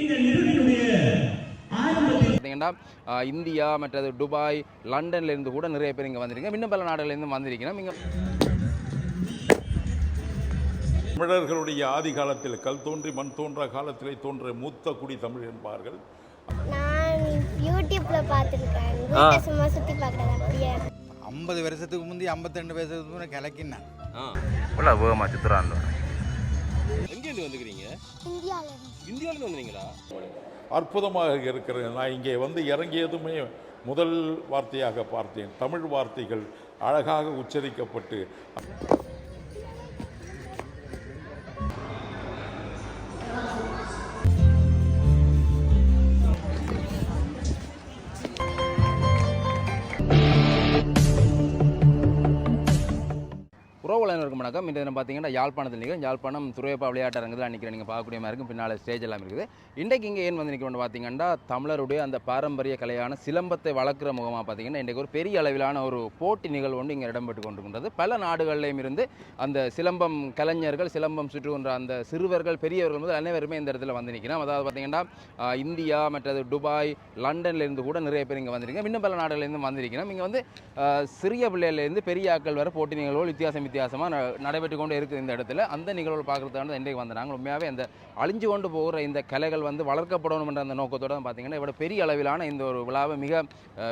இந்த நிறுவனுடைய ஆரம்பத்தில் பார்த்தீங்கன்னா இந்தியா மற்றது துபாய் லண்டன்ல இருந்து கூட நிறைய பேர் இங்கே வந்திருக்கீங்க. இன்னும் பல நாடுகள்ல இருந்து வந்திருக்கீங்க இங்கே தமிழர்களுடைய ஆதி காலத்தில் கல் தோன்றி மண் தோன்ற காலத்திலே தோன்ற மூத்த குடி தமிழ் என்பார்கள். ஐம்பது வருஷத்துக்கு முந்தி ஐம்பத்திரெண்டு வருஷத்துக்கு முன்னே கிளக்கினேன் உள்ள வேகமாக சித்திராண்டு எங்கேருந்து வந்துக்கிறீங்க? இந்தியாவில் இந்தியாவிலேருந்து வந்தீங்களா? அற்புதமாக இருக்கிறது நான் இங்கே வந்து இறங்கியதுமே முதல் வார்த்தையாக பார்த்தேன். தமிழ் வார்த்தைகள் அழகாக உச்சரிக்கப்பட்டு உறவுகளுக்கும் வணக்கம். இன்றைய தினம் பார்த்தீங்கன்னா யாழ்ப்பாணத்தில் நிற்கும் யாழ்ப்பாணம் துறையப்பா விளையாட்டு அரங்கத்தில் நிற்கிற நீங்கள் பார்க்கக்கூடிய மாதிரி இருக்கும். பின்னால் ஸ்டேஜ் எல்லாம் இருக்குது. இன்றைக்கு இங்கே ஏன் வந்து நிற்கிறோம்னு பார்த்தீங்கன்னா தமிழருடைய அந்த பாரம்பரிய கலையான சிலம்பத்தை வளர்க்குற முகமாக பார்த்தீங்கன்னா இன்றைக்கு ஒரு பெரிய அளவிலான ஒரு போட்டி நிகழ்வு ஒன்று இங்கே இடம்பெற்று கொண்டிருக்கின்றது. பல நாடுகளிலும் இருந்து அந்த சிலம்பம் கலைஞர்கள் சிலம்பம் சுற்றுகின்ற அந்த சிறுவர்கள் பெரியவர்கள் முதல் அனைவருமே இந்த இடத்துல வந்து நிற்கிறோம் அதாவது பார்த்தீங்கன்னா இந்தியா மற்றது துபாய் லண்டன்லேருந்து கூட நிறைய பேர் இங்கே வந்திருக்கீங்க. இன்னும் பல நாடுகள்லேருந்து வந்திருக்கிறோம் இங்கே வந்து சிறிய பிள்ளையிலேருந்து பெரிய ஆட்கள் வர போட்டி நிகழ்வுகள் வித்தியாசம் வித்தியாசம் ந- நடைபெற்று கொண்டு இருக்குது இந்த இடத்துல. அந்த நிகழ்வு பார்க்குறதுக்கான இன்றைக்கு வந்தாங்க உண்மையாகவே அந்த அழிஞ்சு கொண்டு போகிற இந்த கலைகள் வந்து வளர்க்கப்படணும் என்ற அந்த நோக்கத்தோட பார்த்திங்கன்னா பார்த்தீங்கன்னா இவ்வளோ பெரிய அளவிலான இந்த ஒரு விழாவை மிக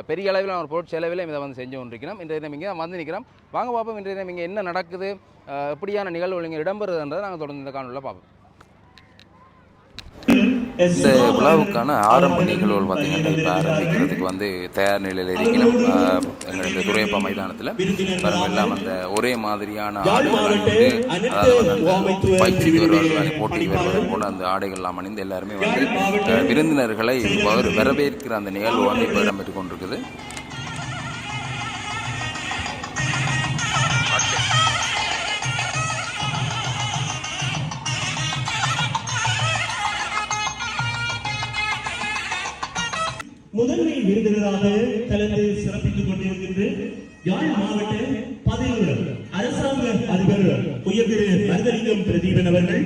பெரிய அளவிலான ஒரு பொருட்செலவில் இதை வந்து செஞ்சு கொண்டிருக்கிறோம். இன்றைய தினம் இங்கே வந்து நிற்கிறோம். வாங்க பார்ப்போம். இன்றைய தினம் இங்கே என்ன நடக்குது எப்படியான நிகழ்வுகள் இங்கே இடம்பெறுதுன்றதை நாங்கள் தொடர்ந்து இந்த காணொலியில் பார்ப்போம். இந்த விழாவுக்கான ஆரம்ப நிகழ்வுகள் பார்த்தீங்கன்னா இப்போ ஆரம்பிக்கிறதுக்கு வந்து தயார் நிலையில் இருக்கணும் ஆஹ் எங்களுடைய துறையப்பா மைதானத்தில் எல்லாம் அந்த ஒரே மாதிரியான ஆடைகள் அணிந்து அதாவது வந்து அந்த பயிற்சிக்கு வருவார்கள் போட்டிக்கு வருவது போல அந்த ஆடைகள் எல்லாம் அணிந்து எல்லாருமே வந்து விருந்தினர்களை வர- வரவேற்கிற அந்த நிகழ்வு வந்து இப்போ இடம்பெற்று கொண்டிருக்குது. முதன்மை விருந்தினராக கலந்து சிறப்பித்துக் கொண்டிருக்கின்ற யாழ் மாவட்ட பதினொரு அரசாங்க அதிபர் உயர்திரு மருதலிங்கம் பிரதீபன் அவர்கள்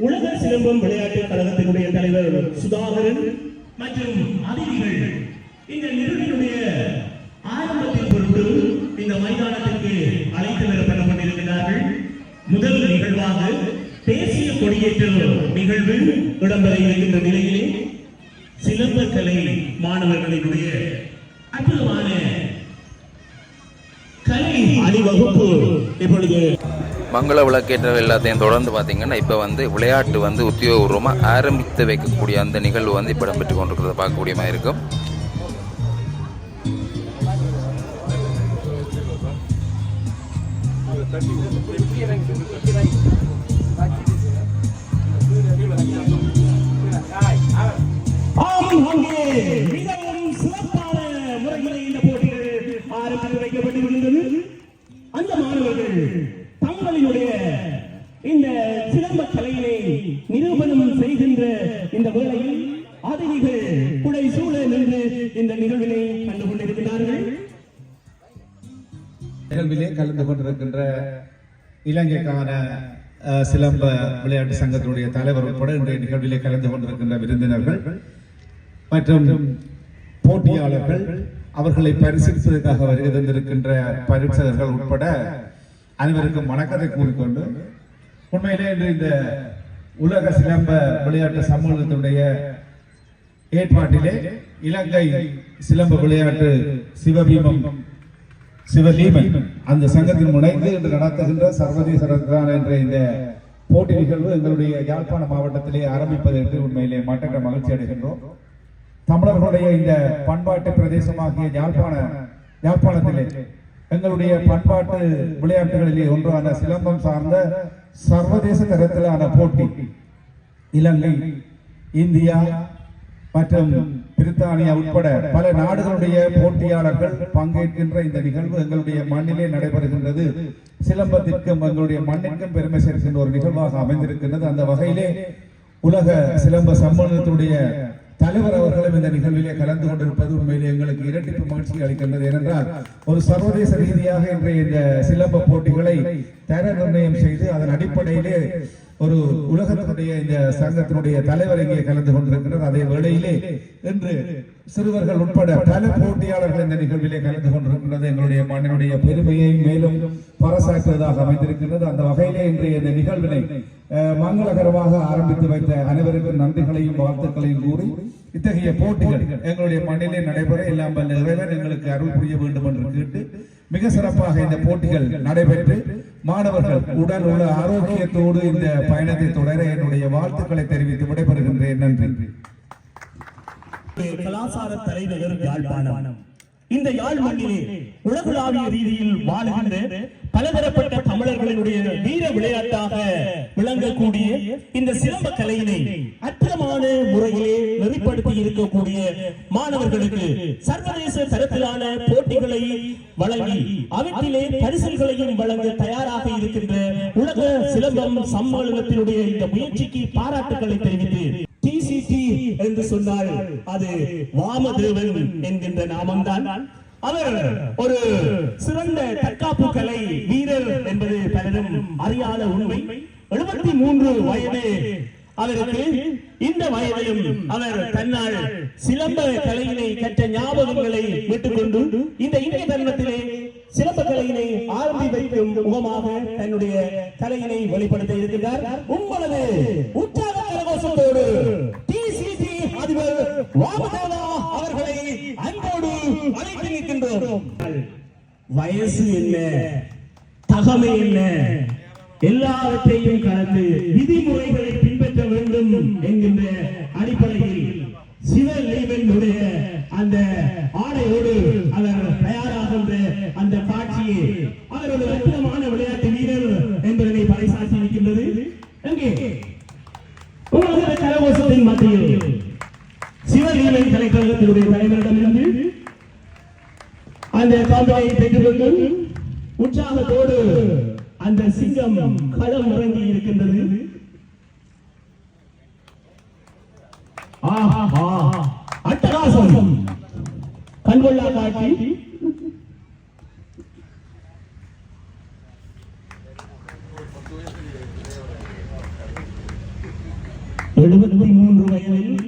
உலக சிலம்பம் விளையாட்டு கழகத்தினுடைய தலைவர் சுதாகரன் மற்றும் அதிதிகள். இந்த நிகழ்வினுடைய ஆரம்பத்தின் பொருட்டு இந்த மைதானத்திற்கு அழைத்து வரப்படப்பட்டிருக்கிறார்கள் முதல் நிகழ்வாக தேசிய கொடியேற்ற நிகழ்வு இடம்பெற இருக்கின்ற நிலையிலே சிலம்பக்கலை மாணவர்களினுடைய அற்புதமான கலை அணிவகுப்பு. இப்பொழுது மங்கள விளக்கேற்ற எல்லாத்தையும் தொடர்ந்து பார்த்தீங்கன்னா இப்போ வந்து விளையாட்டு வந்து உத்தியோகபூர்வமாக ஆரம்பித்து வைக்கக்கூடிய அந்த நிகழ்வு வந்து இப்போ இடம்பெற்று கொண்டிருக்கிறத பார்க்கக்கூடிய மாதிரி இருக்கும். ஆம் அங்கே மிகவும் சிறப்பான முறையில் இந்த போட்டிகள் ஆரம்பித்து வைக்கப்பட்டிருக்கின்றது. அந்த மாணவர்கள் தங்களினுடைய இந்த சிலம்ப கலையினை நிரூபணம் செய்கின்ற இந்த வேளையில் குடை சூழ நின்று இந்த நிகழ்வினை கண்டு கொண்டிருக்கிறார்கள் நிகழ்விலே கலந்து கொண்டிருக்கின்ற இலங்கைக்கான சிலம்ப விளையாட்டு சங்கத்தினுடைய தலைவர் உட்பட இன்றைய நிகழ்விலே கலந்து கொண்டிருக்கின்ற விருந்தினர்கள் மற்றும் போட்டியாளர்கள் அவர்களை பரிசீலிப்பதற்காக வருகை தந்திருக்கின்ற பரிசகர்கள் உட்பட அனைவருக்கும் வணக்கத்தை கூறிக்கொண்டு உண்மையிலே இன்று இந்த உலக சிலம்ப விளையாட்டு சம்மேளனத்தினுடைய ஏற்பாட்டிலே இலங்கை சிலம்ப விளையாட்டு சிவபீமம் சிவலீமன் அந்த சங்கத்தின் முனைந்து இன்று நடத்துகின்ற சர்வதேச ரத்னான என்ற இந்த போட்டி நிகழ்வு எங்களுடைய யாழ்ப்பாண மாவட்டத்திலே ஆரம்பிப்பதற்கு உண்மையிலே மட்டற்ற மகிழ்ச்சி அடைகின்றோம். தமிழர்களுடைய இந்த பண்பாட்டு பிரதேசமாகிய யாழ்ப்பாண யாழ்ப்பாணத்திலே எங்களுடைய பண்பாட்டு விளையாட்டுகளிலே ஒன்றான சிலம்பம் சார்ந்த சர்வதேச தரத்திலான போட்டி இலங்கை இந்தியா மற்றும் பிரித்தானியா உட்பட பல நாடுகளுடைய போட்டியாளர்கள் பங்கேற்கின்ற இந்த நிகழ்வு எங்களுடைய மண்ணிலே நடைபெறுகின்றது. சிலம்பத்திற்கும் எங்களுடைய மண்ணிற்கும் பெருமை சேர்க்கின்ற ஒரு நிகழ்வாக அமைந்திருக்கின்றது. அந்த வகையிலே உலக சிலம்ப சம்மேளனத்துடைய தலைவர் அவர்களும் இந்த நிகழ்விலே கலந்து கொண்டிருப்பது உண்மையிலே எங்களுக்கு இரட்டிப்பு மகிழ்ச்சி அளிக்கின்றது. ஏனென்றால் ஒரு சர்வதேச ரீதியாக இன்றைய இந்த சிலம்ப போட்டிகளை தர நிர்ணயம் செய்து அதன் அடிப்படையிலே ஒரு உலகத்தினுடைய இந்த சங்கத்தினுடைய தலைவர் இங்கே கலந்து கொண்டிருக்கிறார். அதே வேளையிலே இன்று சிறுவர்கள் உட்பட பல போட்டியாளர்கள் இந்த நிகழ்விலே கலந்து கொண்டிருக்கிறது. எங்களுடைய மண்ணினுடைய பெருமையை மேலும் பறைசாற்றுவதாக அமைந்திருக்கிறது. அந்த வகையிலே இன்றைய இந்த நிகழ்வினை மங்களகரமாக ஆரம்பித்து வைத்த அனைவருக்கும் நன்றிகளையும் வாழ்த்துக்களையும் கூறி இத்தகைய போட்டிகள் எங்களுடைய மண்ணிலே நடைபெற எல்லாம் வல்ல இறைவன் எங்களுக்கு அருள் புரிய வேண்டும் என்று கேட்டு மிக சிறப்பாக இந்த போட்டிகள் நடைபெற்று மாணவர்கள் உடல் உள்ள ஆரோக்கியத்தோடு இந்த பயணத்தை தொடர என்னுடைய வாழ்த்துக்களை தெரிவித்து விடைபெறுகின்றேன். நன்றி. கலாசார தலைநகர் யாழ்ப்பாணம். இந்த யாழ் மண்ணிலே உலகளாவிய ரீதியில் வாழ்கின்ற பலதரப்பட்ட தமிழர்களினுடைய வீர விளையாட்டாக விளங்கக்கூடிய இந்த சிலம்ப கலையினை அற்றமான முறையிலே நெறிப்படுத்தி இருக்கக்கூடிய மாணவர்களுக்கு சர்வதேச தரத்திலான போட்டிகளை வழங்கி அவற்றிலே பரிசல்களையும் வழங்க தயாராக இருக்கின்ற உலக சிலம்பம் சம்மேளனத்தினுடைய இந்த முயற்சிக்கு பாராட்டுகளை தெரிவித்து டிசிடி என்று சொன்னால் அது வாமதேவன் என்கின்ற நாமம்தான். அவர் ஒரு சிறந்த தற்காப்பு கலை வீரர் என்பது பலரும் அறியாத உண்மை. எழுபத்தி மூன்று வயது அவருக்கு இந்த வயதிலும் அவர் தன்னால் சிலம்ப கலையினை கற்ற ஞாபகங்களை விட்டுக்கொண்டு இந்த இந்திய தருணத்திலே சிலம்ப கலையினை ஆரம்பி வைக்கும் முகமாக தன்னுடைய கலையினை வெளிப்படுத்த இருக்கிறார் உங்களது உற்சாக சந்தோஷத்தோடு டிசிசி அதிபர் வாமதேவா அவர்களை அன்போடு அழைத்து நிற்கின்றோம். வயசு என்ன? தகமை என்ன? எல்லாவற்றையும் கலந்து விதிமுறைகளை பின்பற்ற வேண்டும் என்கின்ற அடிப்படையில் சிவ லைவனுடைய அந்த ஆடையோடு அவர் தயார் அந்த காட்சியை அவர் ஒரு அற்புதமான விளையாட்டு வீரர் என்பதனை பறைசாற்றி இருக்கின்றது எங்கே உங்களது கரகோஷத்தின் மத்தியில் சிவலீலை கலைக்கழகத்தினுடைய தலைவரிடமிருந்து அந்த காம்பனை பெற்றுக்கொண்டு உற்சாகத்தோடு அந்த சிங்கம் களம் இறங்கி இருக்கின்றது ஆஹா அட்டகாசம் கண்கொள்ளா காட்சி எழுபத்தி மூன்று வயதில்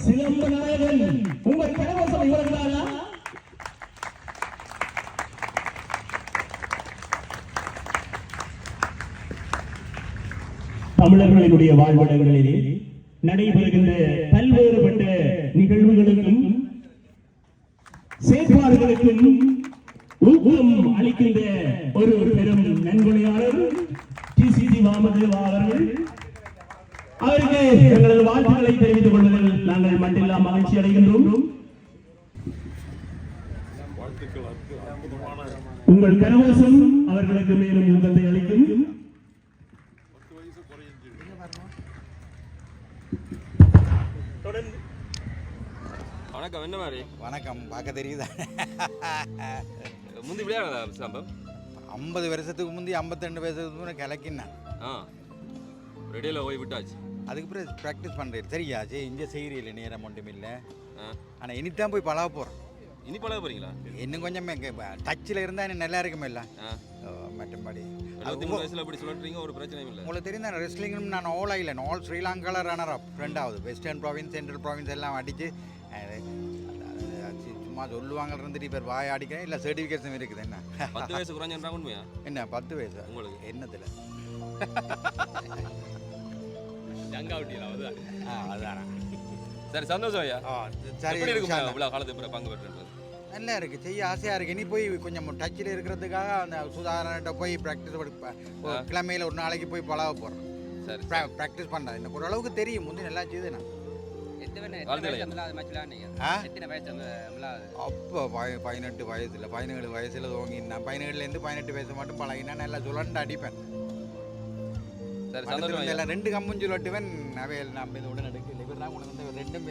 சிலம்ப நாயகன் உங்கள் கரகோஷம் இவர்களானா தமிழர்களினுடைய வாழ்விடங்களிலே நடைபெறுகின்ற பல்வேறுபட்ட நிகழ்வுகளுக்கும் செயற்பாடுகளுக்கும் ஊக்கம் அளிக்கின்ற ஒரு பெரும் நன்கொடையாளர் டி சி ஜி வாமதேவா அவர்கள். அவருக்கு எங்களது வாழ்த்துக்களை தெரிவித்துக் கொள்வதில் நாங்கள் மட்டில்லா மகிழ்ச்சி அடைகின்றோம். உங்கள் கரகோஷம் அவர்களுக்கு மேலும் யுகத்தை அளிக்கும். தொடர்ந்து. வணக்கம் என்ன மாதிரி? வணக்கம் பார்க்க தெரியுதா? முந்தி விளையாடுறதா சிலம்பம் ஐம்பது வருஷத்துக்கு முந்தி ஐம்பத்தெண்டு வருஷத்துக்கு முன்னே கிளக்கினேன் ஆ. ரெடியில் போய் விட்டாச்சு. அதுக்கு பிறகு ப்ராக்டிஸ் பண்ணுறேன் சரியா சரி இங்கே செய்கிறீங்களே நேரம் ஒன்றும் இல்லை. ஆ. ஆனால் இனித்தான் போய் பழக போகிறேன் இனி பழக போறீங்களா? இன்னும் கொஞ்சம் டச்சில் இருந்தால் இன்னும் நல்லா இருக்குமே இல்லை மற்றபடி எழுபத்தி மூணு வயசுல அப்படி சொல்றீங்க ஒரு பிரச்சனையும் இல்லை. உங்களுக்கு தெரியும் தானே ரெஸ்லிங்கும் நான் ஆல் ஐலண்ட் ஆல் ஸ்ரீலங்காவில் ரன்னர் அப் ரெண்டாவது வெஸ்டர்ன் ப்ராவின்ஸ் சென்ட்ரல் ப்ராவின்ஸ் எல்லாம் அடித்து சும்மா சொல்லுவாங்க இருந்துட்டு இப்போ வாய் அடிக்கிறேன் இல்லை சர்டிஃபிகேட்ஸும் இருக்குது என்ன? பத்து வயசு குறைஞ்சா உண்மையா? என்ன பத்து வயசு? உங்களுக்கு? என்னத்தில்? அதுதானா சரி சந்தோஷம் ஐயா. சரி அல்லாஹ். இவ்வளோ காலத்துக்கு பங்கு நல்லா இருக்கு. செய்ய ஆசையாக இருக்கு. இனி போய் கொஞ்சம் டச்சில் இருக்கிறதுக்காக அந்த சுதாரணர்கிட்ட போய் ப்ராக்டிஸ் ஒரு கிழமையில் ஒரு நாளைக்கு போய் பழக போகிறேன் சரி ப்ராக்டிஸ் பண்ணுறேன் எனக்கு ஓரளவுக்கு தெரியும். முந்தி நல்லா செய்யுது நான். அப்போ பதினெட்டு வயசில் பதினேழு வயசில் துவங்கினேன் பதினேழுலேருந்து பதினெட்டு வயசு மட்டும் பழகினா நல்லா சுழண்டு அடிப்பேன். ரெண்டு கம்பும் சொல்லிட்டுவன் அவையில் நான் இந்த உடனே எடுக்கல இவர் தான் உனக்கு வந்து ரெண்டும்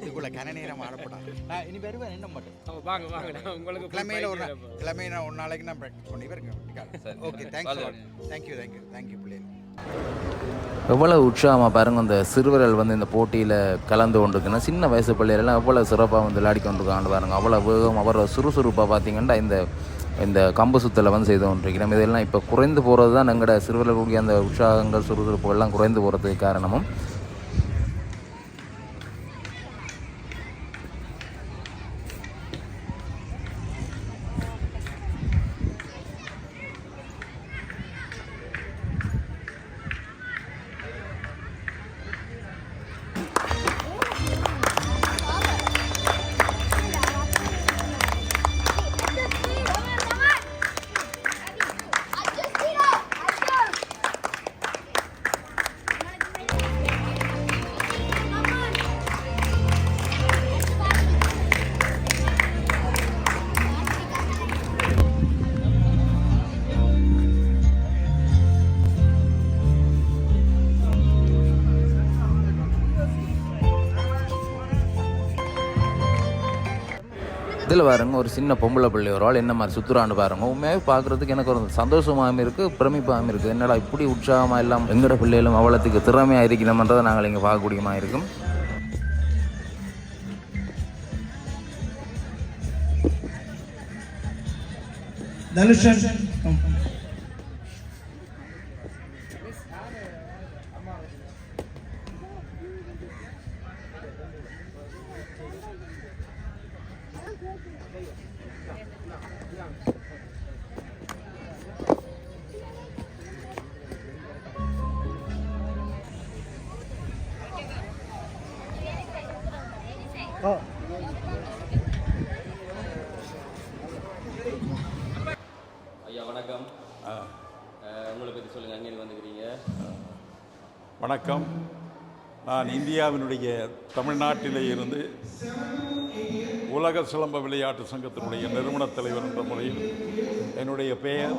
இதுக்குள்ள கன நேரம் ஆடப்படான் நான் இனி வருவேன் என்ன மட்டும்? வாங்க வாங்க. உங்களுக்கு கிழமையில் ஒரு நாள் கிழமையில் ஒரு நாளைக்கு நான் ப்ராக்டிஸ் பண்ணி இருக்கேன் சரி. Okay thanks. Thank you thank you thank you பிள்ளைங்க எவ்வளோ உற்சாகமாக பாருங்க இந்த சிறுவர்கள் வந்து இந்த போட்டியில் கலந்து கொண்டிருக்குன்னா சின்ன வயசு பிள்ளைகளெல்லாம் எவ்வளோ சிறப்பாக வந்து விளையாடி கொண்டிருக்காங்க பாருங்க. அவ்வளோ வேகம் அவ்வளோ சுறுசுறுப்பாக பார்த்தீங்கன்னா இந்த இந்த கம்பு சுத்தலை வந்து செய்து கொண்டிருக்கிறோம். இதெல்லாம் இப்போ குறைந்து போகிறது தான் எங்களோட சிறுவர்களுடைய அந்த உற்சாகங்கள் சுறுசுறுப்புகள்லாம் குறைந்து போகிறதுக்கு காரணமும். பாருங்கள் பாருங்க ஒரு சின்ன பொம்பளை பிள்ளை ஒரு ஆள் என்ன மாதிரி சுற்றுறான்னு பாருங்க. உண்மையாகவே பார்க்குறதுக்கு எனக்கு ஒரு சந்தோஷமாகவும் இருக்குது பிரமிப்பாகவும் இருக்குது என்னடா இப்படி உற்சாகமாக எல்லாம் எங்கட பிள்ளைகளும் அவ்வளோத்துக்கு திறமையாக இருக்கணுமன்றதை நாங்கள் இங்கே பார்க்கக்கூடியமா இருக்கும். தனுஷன். வந்துக்கிறீங்க. வணக்கம். நான் இந்தியாவினுடைய தமிழ்நாட்டிலே இருந்து உலக சிலம்ப விளையாட்டு சங்கத்தினுடைய நிறுவனத் தலைவர் என்ற முறையில் என்னுடைய பெயர்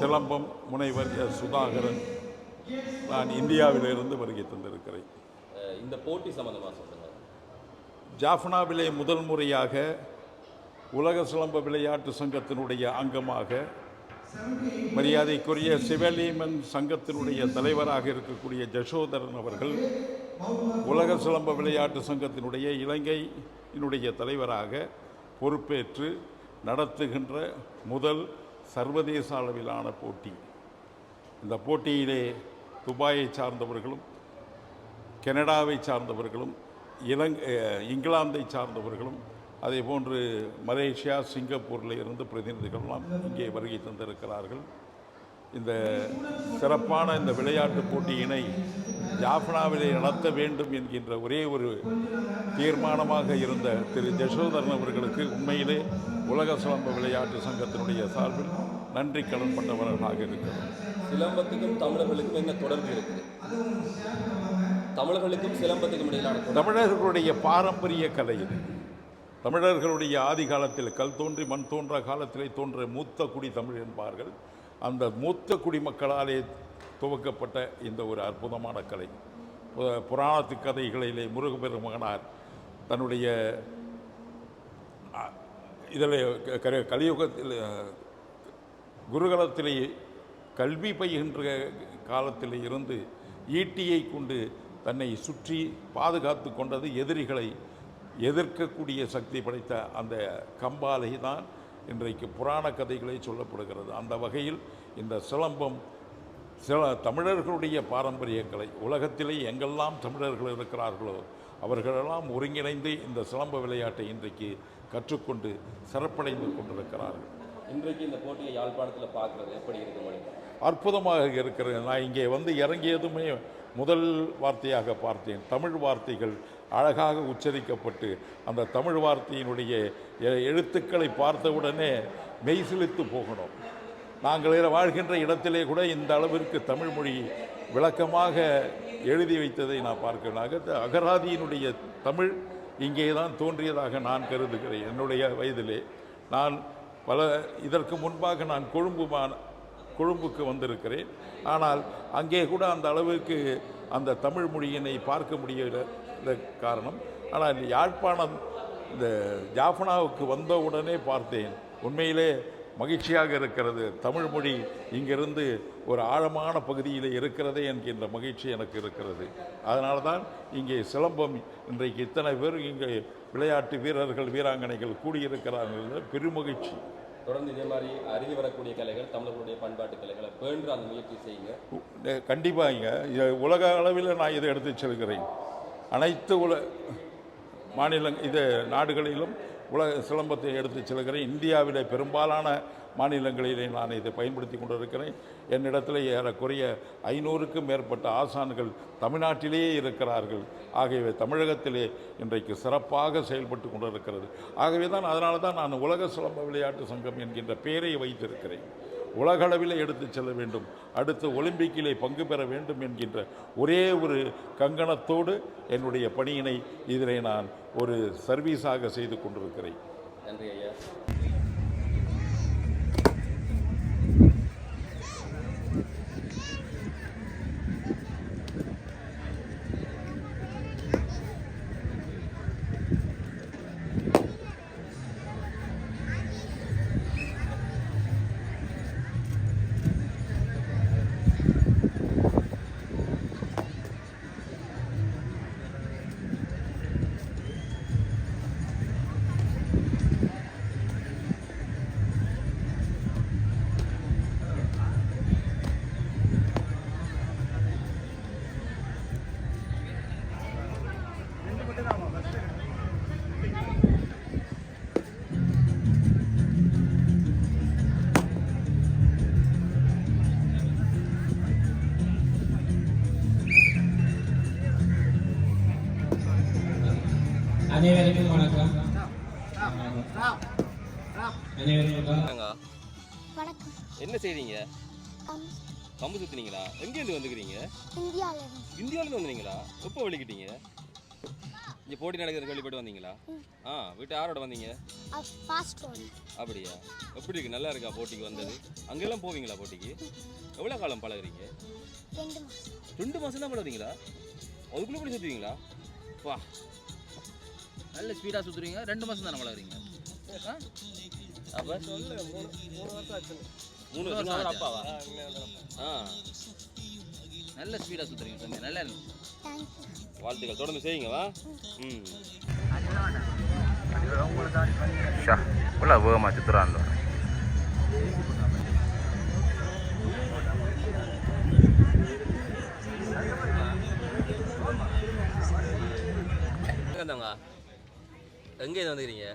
சிலம்பம் முனைவர் எஸ். சுதாகரன். நான் இந்தியாவிலிருந்து வருகை தந்திருக்கிறேன். இந்த போட்டி சம்மந்தமாக சொல்லுங்கள் ஜாஃப்னாவிலே முதல் முறையாக உலக சிலம்ப விளையாட்டு சங்கத்தினுடைய அங்கமாக மரியாதைக்குரிய சிவலீமன் சங்கத்தினுடைய தலைவராக இருக்கக்கூடிய ஜசோதரன் அவர்கள் உலக சிலம்ப விளையாட்டு சங்கத்தினுடைய இலங்கையினுடைய தலைவராக பொறுப்பேற்று நடத்துகின்ற முதல் சர்வதேச அளவிலான போட்டி. இந்த போட்டியிலே துபாயை சார்ந்தவர்களும் கனடாவை சார்ந்தவர்களும் இலங் இங்கிலாந்தை சார்ந்தவர்களும் அதே போன்று மலேசியா சிங்கப்பூரில் இருந்து பிரதிநிதிகள்லாம் இங்கே வருகை தந்திருக்கிறார்கள். இந்த சிறப்பான இந்த விளையாட்டுப் போட்டியினை ஜாஃப்னாவிலே நடத்த வேண்டும் என்கின்ற ஒரே ஒரு தீர்மானமாக இருந்த திரு ஜசோதரன் அவர்களுக்கு உண்மையிலே உலக சிலம்ப விளையாட்டு சங்கத்தினுடைய சார்பில் நன்றி கடன் பட்டவர்களாக இருக்கிறோம். சிலம்பத்துக்கும் தமிழர்களுக்கும் என்ன தொடர்பு இருக்குது? தமிழர்களுக்கும் சிலம்பத்துக்கும் இடையிலான தமிழர்களுடைய பாரம்பரிய கலை இது. தமிழர்களுடைய ஆதி காலத்தில் கல் தோன்றி மண் தோன்ற காலத்திலே தோன்ற மூத்த குடி தமிழ் என்பார்கள். அந்த மூத்த குடிமக்களாலே துவக்கப்பட்ட இந்த ஒரு அற்புதமான கலை. புராணத்து கதைகளிலே முருகப்பெருமகனார் தன்னுடைய இதில் க- கலியுகத்தில் குருகலத்திலே கல்வி பயின்ற காலத்தில் இருந்து ஈட்டியை கொண்டு தன்னை சுற்றி பாதுகாத்து கொண்டது எதிரிகளை எதிர்க்கக்கூடிய சக்தி படைத்த அந்த கம்பாலை தான் இன்றைக்கு புராண கதைகளை சொல்லப்படுகிறது. அந்த வகையில் இந்த சிலம்பம் சில தமிழர்களுடைய பாரம்பரிய கலை உலகத்திலே எங்கெல்லாம் தமிழர்கள் இருக்கிறார்களோ அவர்களெல்லாம் ஒருங்கிணைந்து இந்த சிலம்ப விளையாட்டை இன்றைக்கு கற்றுக்கொண்டு சிறப்படைந்து கொண்டிருக்கிறார்கள். இன்றைக்கு இந்த போட்டியை யாழ்ப்பாணத்தில் பார்க்குறது எப்படி இருக்கு அற்புதமாக இருக்கிறது. நான் இங்கே வந்து இறங்கியதுமே முதல் வார்த்தையாக பார்த்தேன். தமிழ் வார்த்தைகள் அழகாக உச்சரிக்கப்பட்டு அந்த தமிழ் வார்த்தையினுடைய எ- எழுத்துக்களை பார்த்தவுடனே மெய்சிலித்து போகணும். நாங்கள் இர- வாழ்கின்ற இடத்திலே கூட இந்த அளவிற்கு தமிழ் மொழி விளக்கமாக எழுதி வைத்ததை நான் பார்க்கிறேன் அகராதியினுடைய தமிழ் இங்கே தான் தோன்றியதாக நான் கருதுகிறேன் என்னுடைய வயதிலே. நான் பல இதற்கு முன்பாக நான் கொழும்பு மா- கொழும்புக்கு வந்திருக்கிறேன். ஆனால் அங்கே கூட அந்த அளவுக்கு அந்த தமிழ் மொழியினை பார்க்க முடியல இந்த காரணம். ஆனால் யாழ்ப்பாணம் இந்த ஜாஃபனாவுக்கு வந்த உடனே பார்த்தேன். உண்மையிலே மகிழ்ச்சியாக இருக்கிறது. தமிழ் மொழி இங்கிருந்து ஒரு ஆழமான பகுதியில் இருக்கிறதே என்கின்ற மகிழ்ச்சி எனக்கு இருக்கிறது. அதனால தான் இங்கே சிலம்பம் இன்றைக்கு இத்தனை பேர் இங்கே விளையாட்டு வீரர்கள் வீராங்கனைகள் கூடியிருக்கிறார்கள் பெருமகிழ்ச்சி. தொடர்ந்து இதே மாதிரி அருகி வரக்கூடிய கலைகள் தமிழர்களுடைய பண்பாட்டு கலைகளை பேன்று அந்த முயற்சி செய்யுங்க. கண்டிப்பாக இது உலக அளவில் நான் இதை எடுத்து செல்கிறேன். அனைத்து உல மாநில இது நாடுகளிலும் உலக சிலம்பத்தை எடுத்து செல்கிறேன். இந்தியாவிலே பெரும்பாலான மாநிலங்களிலே நான் இதை பயன்படுத்தி கொண்டிருக்கிறேன். என்னிடத்தில் ஏறக்குறைய ஐநூறுக்கும் மேற்பட்ட ஆசான்கள் தமிழ்நாட்டிலேயே இருக்கிறார்கள். ஆகியவை தமிழகத்திலே இன்றைக்கு சிறப்பாக செயல்பட்டு கொண்டிருக்கிறது. ஆகவே தான் அதனால தான் நான் உலக சிலம்ப விளையாட்டு சங்கம் என்கின்ற பெயரை வைத்திருக்கிறேன். உலகளவில் எடுத்து செல்ல வேண்டும். அடுத்து ஒலிம்பிக்கிலே பங்கு பெற வேண்டும் என்கின்ற ஒரே ஒரு கங்கணத்தோடு என்னுடைய பணியினை இதனை நான் ஒரு சர்வீஸாக செய்து கொண்டிருக்கிறேன். நன்றி ஐயா. அனைவருக்கும் வணக்கம். என்ன செய்றீங்க? கம். கம்பு சுத்துனீங்களா? எங்கேருந்து வந்துக்கிறீங்க? இந்தியாவில் இந்தியாவிலேருந்து வந்தீங்களா? எப்போ வெளிக்கிட்டீங்க? இங்கே போட்டி நடக்கிறது கேள்விப்பட்டு வந்தீங்களா? ஆ வீட்டு யாரோட வந்தீங்க? அப்படியா? எப்படி இருக்கு? நல்லா இருக்கா போட்டிக்கு வந்தது? அங்கெல்லாம் போவீங்களா போட்டிக்கு? எவ்வளோ காலம் பழகுறீங்க? ரெண்டு மாதம் தான் பழகுறீங்களா? அதுக்குள்ளே போய் சுற்றுவீங்களா வா. நல்ல ஸ்பீடாக சுற்றுறீங்க ரெண்டு மாதம் தானே வளர்க்குறீங்க அப்போ? மூணு வருஷம்? அப்பாவா ஆ. நல்ல ஸ்பீடாக சுற்றுறீங்க தம்பி நல்லா வாழ்த்துக்கள். தொடர்ந்து செய்யுங்க வா. ம். ஷா உள்ள வேகமாக சுற்றுறான் வந்தாங்க எங்கே இருந்து வந்துக்கிறீங்க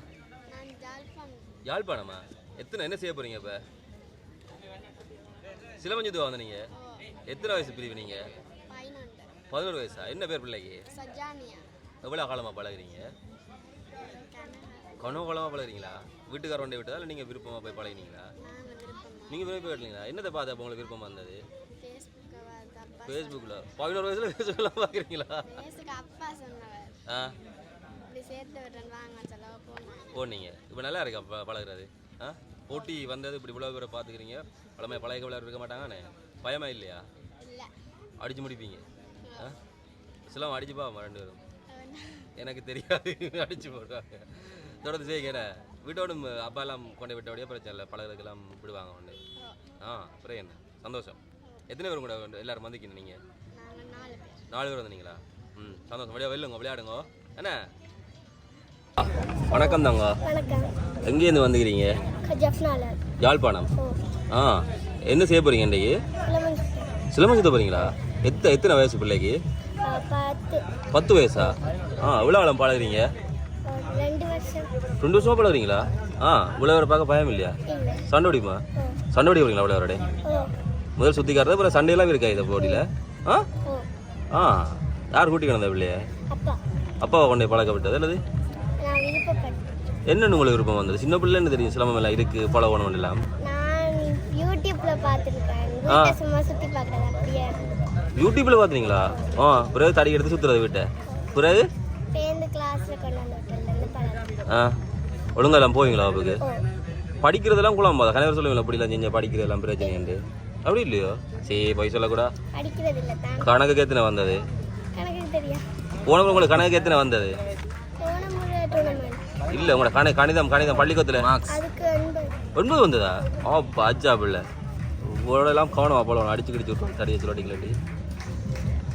யாழ்ப்பாணமா? எத்தனை என்ன செய்ய போறீங்க இப்போ? சிலமஞ்சுதுவா வந்தீங்க எத்தனை வயசு பிரிவு நீங்க? பதினொன்று. பதினோரு வயசா? என்ன பேர் பிள்ளைக்கு? எவ்வளோ காலமாக பழகுறீங்க? கனவு காலமாக பழகுறீங்களா? வீட்டுக்காரண்டே விட்டதா? இல்லை நீங்கள் விருப்பமாக போய் பழகினீங்களா? நாங்கள் விருப்பம். நீங்கள் விருப்பம் விட்டீங்களா என்னத்தை பார்த்து அப்போ உங்களுக்கு விருப்பம் வந்தது? ஃபேஸ்புக்கை அப்பா ஃபேஸ்புக்கில் பதினோரு வயசுல ஃபேஸ்புக்கெல்லாம் பார்க்குறீங்களா? ஆ. சேர்த்து விட்றேன் வாங்க செலவு போனேன் போனீங்க இப்போ நல்லா இருக்கா பழகுறது? ஆ? போட்டி வந்தது இப்படி இவ்வளோ பேரை பார்த்துக்கிறீங்க. பழமை பழக விளையாட இருக்க மாட்டாங்கண்ணே பயமா இல்லையா? இல்லை. அடிச்சு முடிப்பீங்க. ஆ? சிலம் அடிச்சு பாவம் ரெண்டு பேரும். எனக்கு தெரியாது. அடிச்சு போடுவாங்க. தொடர்ந்து செய்யுங்க என்ன? வீட்டோட அப்பா எல்லாம் கொண்டு விட்டோடய பிரச்சனை இல்லை. பழகிறதுக்கெல்லாம் விடுவாங்க ஒன்று ஆ அப்புறம் என்ன? சந்தோஷம். எத்தனை பேரும் கூட எல்லாரும் வந்திக்கணும் நீங்கள் பேர். நாலு பேர் வந்தீங்களா ம் சந்தோஷம். வெளியே வெல்லுங்க விளையாடுங்க. என்ன? வணக்கம். தாங்க எங்கேருந்து வந்துக்கிறீங்க யாழ்ப்பாணம். ஆ என்ன செய்ய போறீங்க இன்றைக்கு? சிலம்பம் சுத்த போறீங்களா? எத்த எத்தனை வயசு பிள்ளைக்கு? பத்து. வயசா? ஆ எவ்வளோ காலம் பழகுறீங்க? ரெண்டு வருஷம். பழகுறீங்களா? ஆ இவ்வளோ வரை பார்க்க பயம் இல்லையா? இல்லை. சண்டை அடிக்குமா சண்டை அடி வரீங்களா இவ்வளோ வரடே ஓ. முதல் சுற்றிக்காரது அப்புறம் சண்டையெல்லாம் இருக்கா இந்த போட்டியில்? ஆ? ஆ யார் கூட்டி கிடந்தா பிள்ளைய? அப்பா. அப்பாவை கொண்டு போய் பழக்க விட்டது அல்லது என்னென்னு உங்களுக்கு விருப்பம் வந்தது? சின்ன பிள்ளைன்னு தெரியும்? சிலம்பம் எல்லாம் இருக்குது பழகணும் எல்லாம் யூடியூப்ல பார்த்துருக்கேன். ஆ. பிறகு தடி எடுத்து சுற்றுறது வீட்டை. பிறகு? ஆ. ஒழுங்கா எல்லாம் போவீங்களா ஓ. படிக்கிறதெல்லாம் குழம்பாத கணவர் சொல்லுவீங்களா இப்படிலாம் செஞ்ச படிக்கிறதெல்லாம் பிரச்சனைண்டு அப்படி இல்லையோ? சரி போய் சொல்லக்கூடா. வந்தது? கணக்கு தெரியும் போன முறை உங்களுக்கு கணக்கு எத்தனை வந்தது? இல்லை உங்களோட கண கணிதம் கணிதம் பள்ளிக்கூடத்தில். அதுக்கு ஒன்பது. வந்ததா? ஆ பாஜா பிள்ளை. உங்களோடலாம் கவனமா போல அடிச்சு கிடிச்சு விட்டு தடியை சொல்லட்டிங்களாட்டி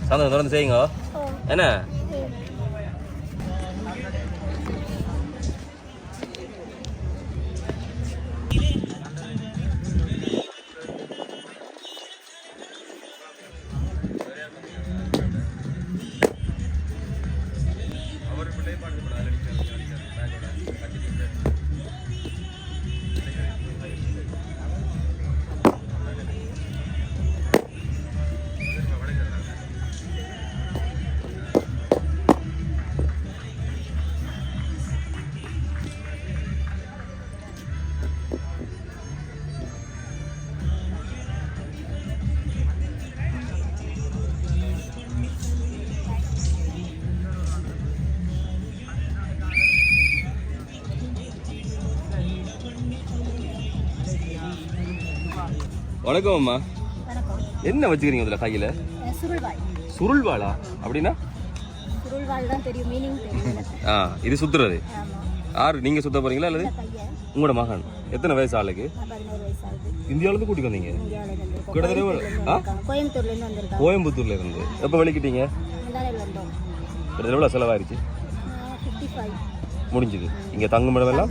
சந்தோஷம் தொடர்ந்து செய்யுங்க. என்ன? வணக்கம் அம்மா. என்ன வச்சுக்கிறீங்க இதில் கையில்? சுருள்வாள்? அப்படின்னா? ஆ இது சுத்துறது. யார்? நீங்கள் சுத்த போறீங்களா அல்லது உங்களோட மகன். எத்தனை வயசு ஆளுக்கு? இந்தியாவிலேருந்து கூட்டிட்டு வந்தீங்க? கிட்டத்தட்ட கோயம்புத்தூர்ல இருந்து எப்போ வெளிக்கிட்டீங்க? கிட்டத்தட்ட எவ்வளோ செலவாயிருச்சு? முடிஞ்சுது. இங்கே தங்கும் இடம் எல்லாம்?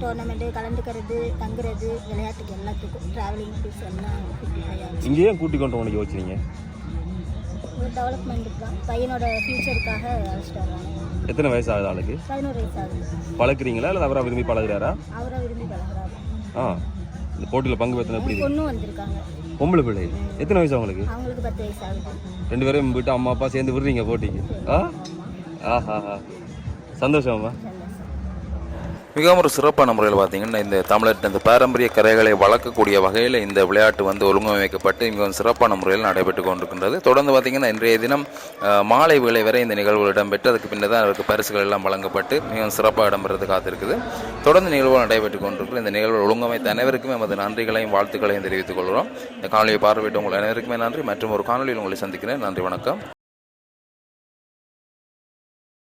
டோர்னமெண்ட்டு கலந்துக்கிறது தங்குறது விளையாட்டுக்கு எல்லாத்துக்கும் ட்ராவலிங் ஃபீஸ் எல்லாம் இங்கேயே கூட்டி கொண்டு உனக்கு யோசிச்சிங்க ஒரு டெவலப்மெண்ட்டுக்கு பையனோட ஃபியூச்சருக்காக அழைச்சிட்டு எத்தனை வயசு ஆகுது ஆளுக்கு? பதினோரு வயசு ஆகுது பழக்கிறீங்களா இல்லை அவரா விரும்பி பழகுறாரா? அவரை விரும்பி பழகுறாரு. ஆ. இந்த போட்டியில் பங்கு பெற்றின எப்படி? பொண்ணும் வந்திருக்காங்க. பொம்பளை பிள்ளை. எத்தனை வயசு அவங்களுக்கு? அவங்களுக்கு பத்து வயசு ஆகுது. ரெண்டு பேரும் விட்டு அம்மா அப்பா சேர்ந்து விடுறீங்க போட்டிக்கு. ஆ? ஆஹா. சந்தோஷமா? மிகவும் ஒரு சிறப்பான முறையில் பார்த்தீங்கன்னா இந்த தமிழர் இந்த பாரம்பரிய கரைகளை வளர்க்கக்கூடிய வகையில் இந்த விளையாட்டு வந்து ஒழுங்கமைக்கப்பட்டு மிகவும் சிறப்பான முறையில் நடைபெற்று கொண்டிருக்கின்றது. தொடர்ந்து பார்த்தீங்கன்னா இன்றைய தினம் மாலை வேலை வரை இந்த நிகழ்வுகள் இடம்பெற்று அதுக்கு பின்னர் தான் அதற்கு பரிசுகள் எல்லாம் வழங்கப்பட்டு மிகவும் சிறப்பாக இடம்பெறது காத்திருக்குது. தொடர்ந்து நிகழ்வுகள் நடைபெற்று கொண்டிருக்கிற இந்த நிகழ்வு ஒழுங்கமைத்த அனைவருக்குமே நமது நன்றிகளையும் வாழ்த்துக்களையும் தெரிவித்துக் கொள்கிறோம். இந்த காணொலியை பார்வையிட்ட உங்கள் அனைவருக்குமே நன்றி. மற்றும் ஒரு காணொலியில் உங்களை சந்திக்கிறேன். நன்றி வணக்கம்.